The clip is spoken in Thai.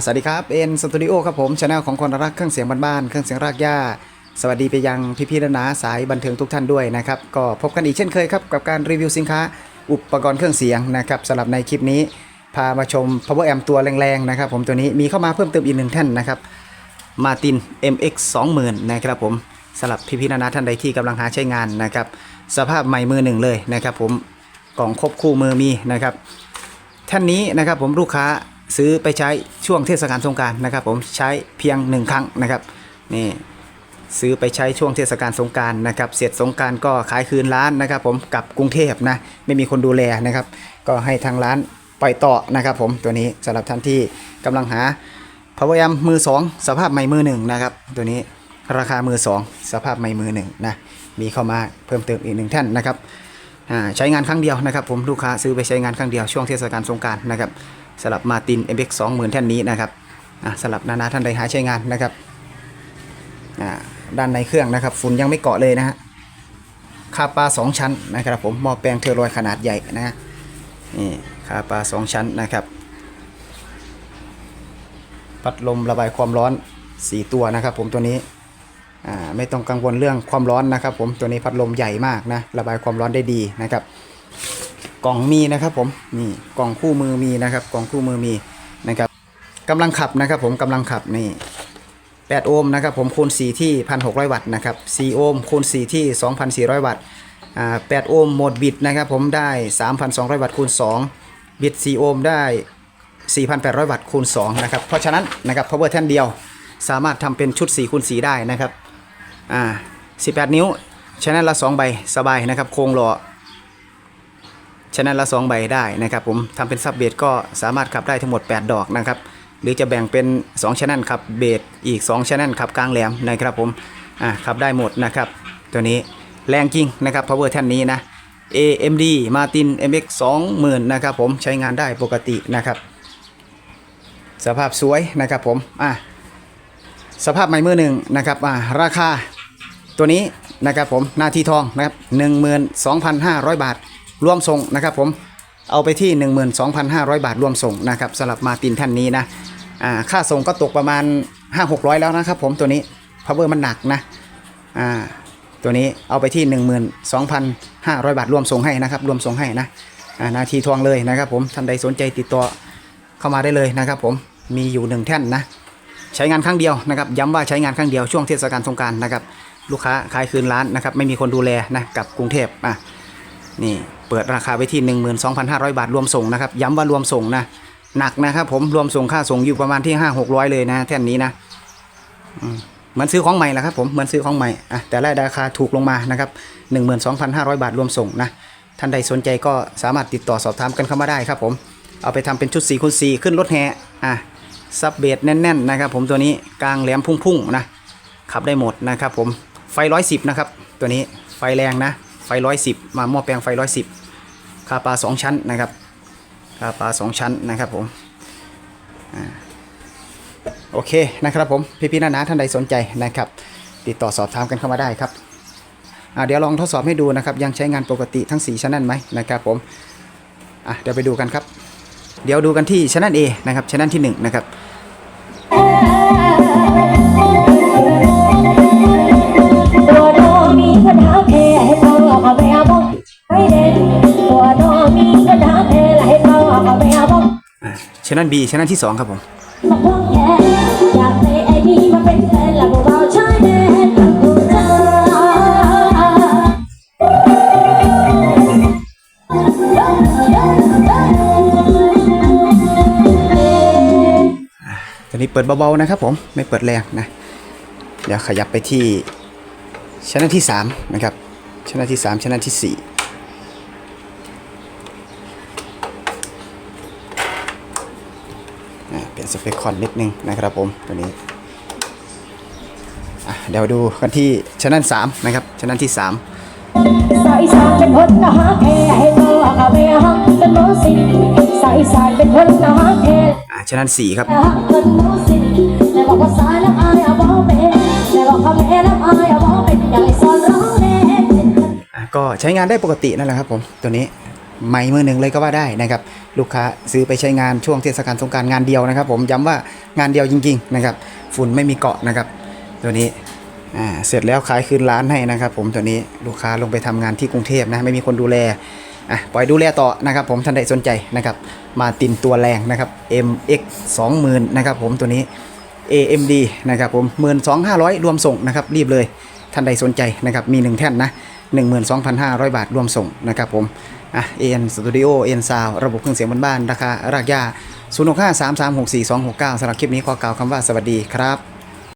สวัสดีครับเอ็นสตูดิโอครับผมช anel ของคนรักเครื่องเสียงบ้านๆเครื่องเสียงรากหญ้า สวัสดีไปยังพี่ๆและนาสายบันเทิงทุกท่านด้วยนะครับ ก็พบกันอีกเช่นเคยครับ กับการรีวิวสินค้า อุปกรณ์เครื่องเสียงนะครับสำหรับในคลิปนี้ พามาชม power amp ตัวแรงๆนะครับผมตัวนี้มีเข้ามาเพิ่มเติมอีกหนึ่งท่านนะครับมาติน MX 20,000นะครับผมสำหรับพี่ๆนานาท่านใดที่กำลังหาใช้งานนะครับสภาพใหม่มือหนึ่งเลยนะครับผมกล่องครบคู่มือมีนะครับท่านนี้นะครับผมลูกค้า ซื้อไปใช้ช่วงเทศกาลสงการนะครับผมใช้เพียงหนึ่งครั้งนะครับนี่ซื้อไปใช้ช่วงเทศกาลสงการนะครับเสร็จสงการก็ขายคืนร้านนะครับ ผมกลับกรุงเทพนะไม่มีคนดูแลนะครับ ก็ให้ทางร้านปล่อยต่อนะครับ ผมตัวนี้สำหรับท่านที่กำลังหา power amp มือ 2 สภาพใหม่มือหนึ่งนะครับตัวนี้ราคามือ 2 สภาพใหม่มือหนึ่งนะมีเข้ามาเพิ่มเติมอีกหนึ่งท่านนะครับใช้งานครั้งเดียวนะครับ ผมลูกค้าซื้อไปใช้งานครั้งเดียวช่วงเทศกาลสงการนะครับ สำหรับมาติน MX 20,000แท่นนี้นะครับอ่าสำหรับนานาท่านใดหาใช้งานนะครับอ่าด้านในเครื่องนะครับฝุ่นยังไม่เกาะเลยนะฮะคาปลา2 ชั้นนะครับผมหม้อแปลงเทอร์โรอยขนาดใหญ่นะฮะนี่คาปลา2 ชั้นนะครับพัดลมระบายความร้อน 4 ตัวนะครับ ผมตัวนี้อ่าไม่ต้องกังวลเรื่องความร้อนนะครับ ผมตัวนี้พัดลมใหญ่มากนะระบายความร้อนได้ดีนะครับ กล่องมีนะครับผมนี่กล่องคู่มือมีนะครับกล่องคู่มือมีนะครับกำลังขับนะครับผมกำลังขับนี่8โอห์มนะครับผมคูณ 4 ที่ 1,600 วัตต์นะครับ4โอห์มคูณ 4 ที่ 2,400 วัตต์อ่า8โอห์มโหมดบิดนะครับผมได้ 3,200 วัตต์คูณ 2 บิด 4 โอห์มได้ 4,800 วัตต์คูณ 2 นะครับ เพราะฉะนั้นนะครับ power แท่นเดียวสามารถทำเป็นชุด4คูณ4ได้นะครับอ่า18 นิ้วชแนลละ 2 ใบ สบายนะครับ โครงหล่อ ชนลละ 2 ใบได้นะครับผมทำเป็นซับเบสก็สามารถขับได้ทั้งหมด 8 ดอกนะครับ หรือจะแบ่งเป็น 2ชแนลขับเบสอีก 2ชแนลขับกลางแหลมนะครับผมอ่าขับได้หมดนะครับ ตัวนี้แรงจริงนะครับ power แท่นนี้นะ AMD Martin MX 20,000นะครับผมใช้งานได้ปกตินะครับ สภาพสวยนะครับผมอะสภาพไม้มือหนึ่งนะครับอ่าราคาตัวนี้นะครับผมหน้าที่ทองนะครับ 12,500 บาท รวมส่งนะครับผมเอาไปที่ 12,500 บาทรวมส่งนะครับสำหรับมาตินท่านนี้นะอ่าค่าส่งก็ตกประมาณ 5-600 แล้วนะครับผมตัวนี้ power มันหนักนะอ่าตัวนี้เอาไปที่ 12,500 บาทรวมส่งให้นะครับรวมส่งให้นะอ่านาทีทองเลยนะครับผมท่านใดสนใจติดต่อเข้ามาได้เลยนะครับผมมีอยู่หนึ่งแท่นนะใช้งานครั้งเดียวนะครับย้ำว่าใช้งานครั้งเดียวช่วงเทศกาลสงการนะครับลูกค้าขายคืนร้านนะครับไม่มีคนดูแลนะกับกรุงเทพอะนี่ เปิดราคาไว้ที่ 12,500 บาทรวมส่งนะครับ ย้ำว่ารวมส่งนะหนักนะครับผมรวมส่งค่าส่งอยู่ประมาณที่ 5 600 เลยนะแท่นนี้นะมเหมือนซื้อของใหม่แหละครับผมเหมือนซื้อของใหม่อะแต่ได้ราคาถูกลงมานะครับ12,500 บาทรวมส่งนะท่านใดสนใจก็สามารถติดต่อสอบถามกันเข้ามาได้ครับผมเอาไปทำเป็นชุด4คูณ4ขึ้นรถแห่อะซับเบสแน่นๆนะครับผมตัวนี้กลางแหลมพุ่งๆนะขับได้หมดนะครับผมไฟร้อยสิบนะครับ ตัวนี้ไฟแรงนะไฟร้อยสิบมาหม้อแปลงไฟร้อยสิบ คาปลาสองชั้นนะครับคาปลาสองชั้นนะครับผมโอเคนะครับผมพี่ๆนานาท่านใดสนใจนะครับ ติดต่อสอบถามกันเข้ามาได้ครับเดี๋ยวลองทดสอบให้ดูนะครับ ยังใช้งานปกติทั้ง 4ชั้นนั้นไหมนะครับผมเดี๋ยวไปดูกันครับ เดี๋ยวดูกันที่ชั้นนั้นะครับชั้นที่หนึ่งนะครับ Channel ที่ 2 ครับผม ตอนนี้เปิดเบาๆนะครับผม ไม่เปิดแรงนะ เดี๋ยวขยับไปที่ชั้นที่ 3 นะครับชั้นที่ 3ชั้นที่ 4 ลี่ยนสเปคคอนนิดนึงนะครับผมตัวนี้เดี๋ยวดูกันที่ชั้นสามนะครับชั้นที่สามสายสานเป็นคนนะฮะแพ้ให้เขาเอาไปเอาเป็นโมสิสายสานเป็นคนนะฮะแพ้อ่าชั้นสี่ครับเป็นโมสิแต่บอกว่าสายน้ำอายอะบอกเป็นแต่บอกเขาแพ้แล้วอายเอาบ้องเป็นอย่างไอ้สอนร้องเล่นอะก็ใช้งานได้ปกตินั่นแหละครับผมตัวนี้ ใหม่มือหนึ่งเลยก็ว่าได้นะครับ ลูกค้าซื้อไปใช้งานช่วงเทศกาลสงการงานเดียวนะครับ ผมย้ำว่างานเดียวจริง ๆ นะครับ ฝุ่นไม่มีเกาะนะครับ ตัวนี้อ่าเสร็จแล้วขายคืนร้านให้นะครับ ผมตัวนี้ลูกค้าลงไปทำงานที่กรุงเทพนะไม่มีคนดูแลอะปล่อยดูแลต่อนะครับ ผมท่านใดสนใจนะครับ มาตินตัวแรงนะครับ MX 20,000นะครับ ผมตัวนี้ AMD นะครับผม 12,500 รวมส่งนะครับ รีบเลย ท่านใดสนใจนะครับ มี 1 แท่นนะ 12,500 บาทรวมส่งนะครับผมอะเอ็นสตูดิโอเอ็นซาวระบบเครื่องเสียงบ้านๆราคารากย่า0 6 5 3 3 6 4 2 6 9สำหรับคลิปนี้ขอกล่าวคำว่าสวัสดีครับ